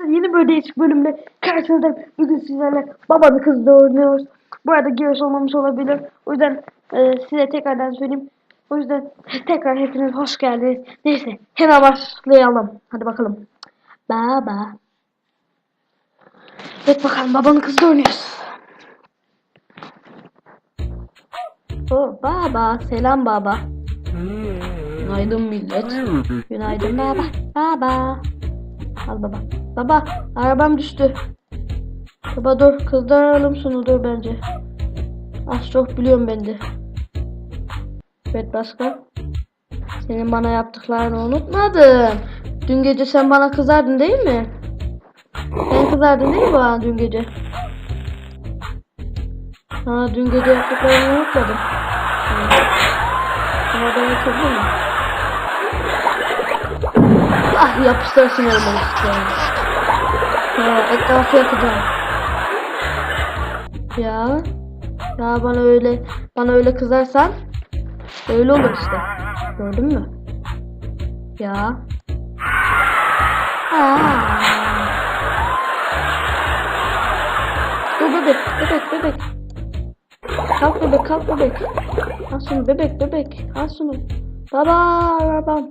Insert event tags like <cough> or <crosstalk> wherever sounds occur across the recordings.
Yeni böyle değişik bölümle karşınızdayım. Bugün sizlerle babanı kızla oynuyoruz. Bu arada giriş olmamış olabilir. O yüzden e, size tekrardan söyleyeyim. O yüzden tekrar hepiniz hoş geldiniz. Neyse hemen başlayalım. Hadi bakalım. Baba. Evet bakalım babanın kızla oynuyoruz. O baba. Selam baba. Günaydın millet. Günaydın baba. Baba. Al baba. Baba arabam düştü. Baba dur kızlar aralım şunu dur bence. Az çok biliyorum ben de. Evet başka. Senin bana yaptıklarını unutmadın. Dün gece sen bana kızardın değil mi? Sen kızardın değil mi bana dün gece? Ha dün gece yaptıklarını unutmadım. Ama ben hatırlıyor mu? Ah yapıştırsın olmak istiyorum. Ha etrafı yakacağım. Ya. Ya bana öyle bana öyle kızarsan öyle olur işte. Gördün mü? Ya. Aa. Dur bebek, bebek, bebek. Kalk bebek, kalk bebek. Al şunu bebek, bebek. Al şunu. Baba, arabam.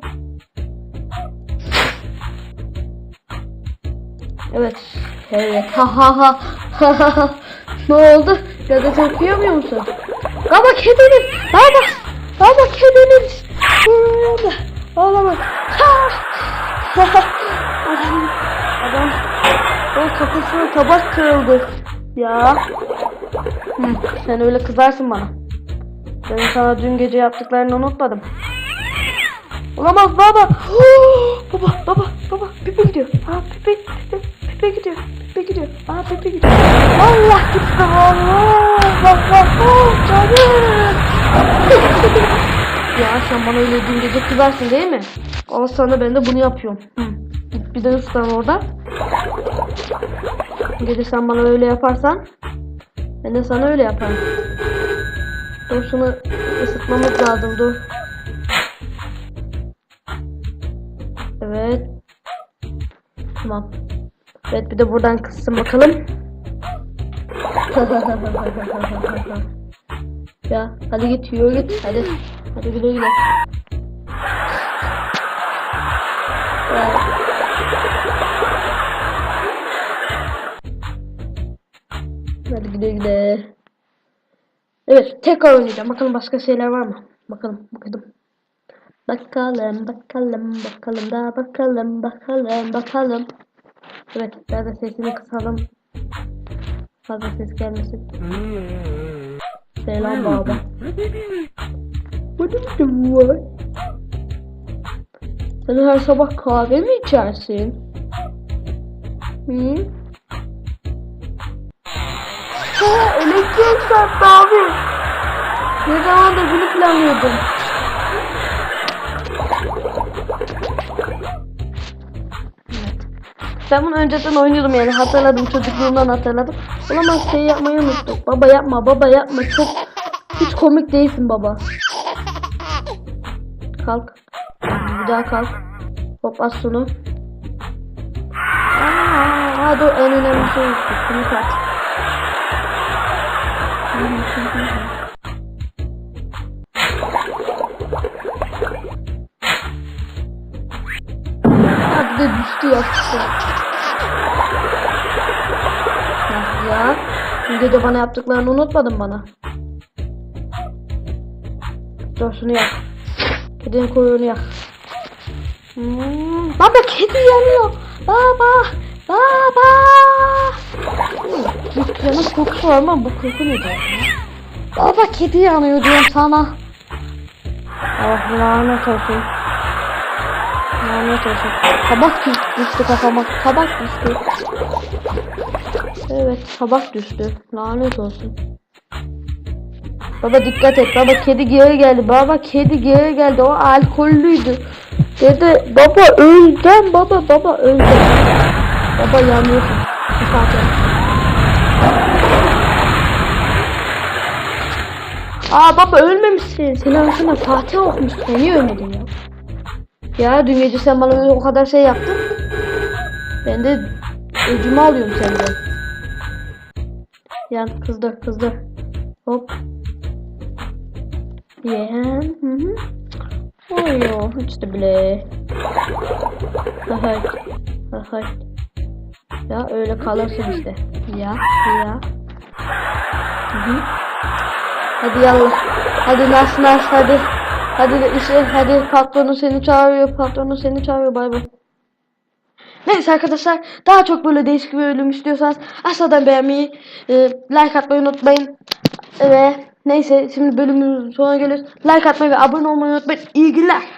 Evet. Evet. Ha ha ha. Ha ha ha. Ne oldu? Gazete okuyamıyor musun? Baba kedinin. Baba. Baba kedinin. Burada. Olamaz. Ha. Ha ha. Adam. Adam. O kafasına tabak kırıldı. Ya. Hı, sen öyle kızarsın bana. Ben sana dün gece yaptıklarını unutmadım. Olamaz baba. baba baba baba Pepe gidiyor. Aa Pepe Pepe Aa Pepe gidiyor. Allah gitti Allah. Bak oh, canım. ya sen bana öyle dün gece kızarsın değil mi? Al sana ben de bunu yapıyorum. Bir de ıslan orada. Gece sen bana öyle yaparsan ben de sana öyle yaparım. Dur şunu ısıtmamız lazım dur. Evet. Tamam. Evet bir de buradan kıssın bakalım. <laughs> ya hadi git yürü git hadi. Hadi güle güle. Hadi güle güle. Evet tekrar oynayacağım. Bakalım başka şeyler var mı? Bakalım bakalım. Bakalım, bakalım, bakalım da bakalım, bakalım, bakalım. Evet, biraz da sesini kısalım. Fazla ses gelmesin. Selam baba. What do you want? Sen her sabah kahve mi içersin? Hı? Ha, elektrik çarptı abi. Ne zaman da bunu planlıyordum. Ben bunu önceden oynuyordum yani hatırladım çocukluğumdan hatırladım. Olamaz şey yapmayı unuttuk. Baba yapma baba yapma çok hiç komik değilsin baba. Kalk. Bir daha kalk. Hop az şunu. Aa, aa, dur en önemli şey. Bunu kat. De düştü yaptı. Ya, gece bana yaptıklarını unutmadın bana. Dur şunu yak. Kedinin kuyruğunu yak. Hmm. Baba kedi yanıyor. Baba. Baba. Hmm. Yanın kokusu var ama bu koku nedir? ya? Baba kedi yanıyor diyorum sana. Allah lanet olsun. Lanet olsun. Tabak düştü kafama. Tabak düştü. Evet tabak düştü. Lanet olsun. Baba dikkat et. Baba kedi geri geldi. Baba kedi geri geldi. O alkollüydü. Dedi baba öleceğim baba baba öleceğim. Baba yanıyorsun. Bu saatte. Aa baba ölmemişsin. Senin ağzına Fatih okumuşsun. Sen niye ölmedin ya? Ya dün gece sen bana o kadar şey yaptın. Ben de öcümü alıyorum senden. Yan kızdır kızdır. Hop. Yeğen. Hı hı. Oyo işte bile. Hay hay. Ya öyle kalırsın işte. Ya ya. Hı hı. Hadi yallah. Hadi nas nas hadi. Hadi de işe hadi patronu seni çağırıyor. Patronu seni çağırıyor. Bay bay. Neyse arkadaşlar daha çok böyle değişik bir bölüm istiyorsanız aşağıdan beğenmeyi, e, like atmayı unutmayın. Ve neyse şimdi bölümümüzün sonuna geliyoruz. Like atmayı ve abone olmayı unutmayın. İyi günler.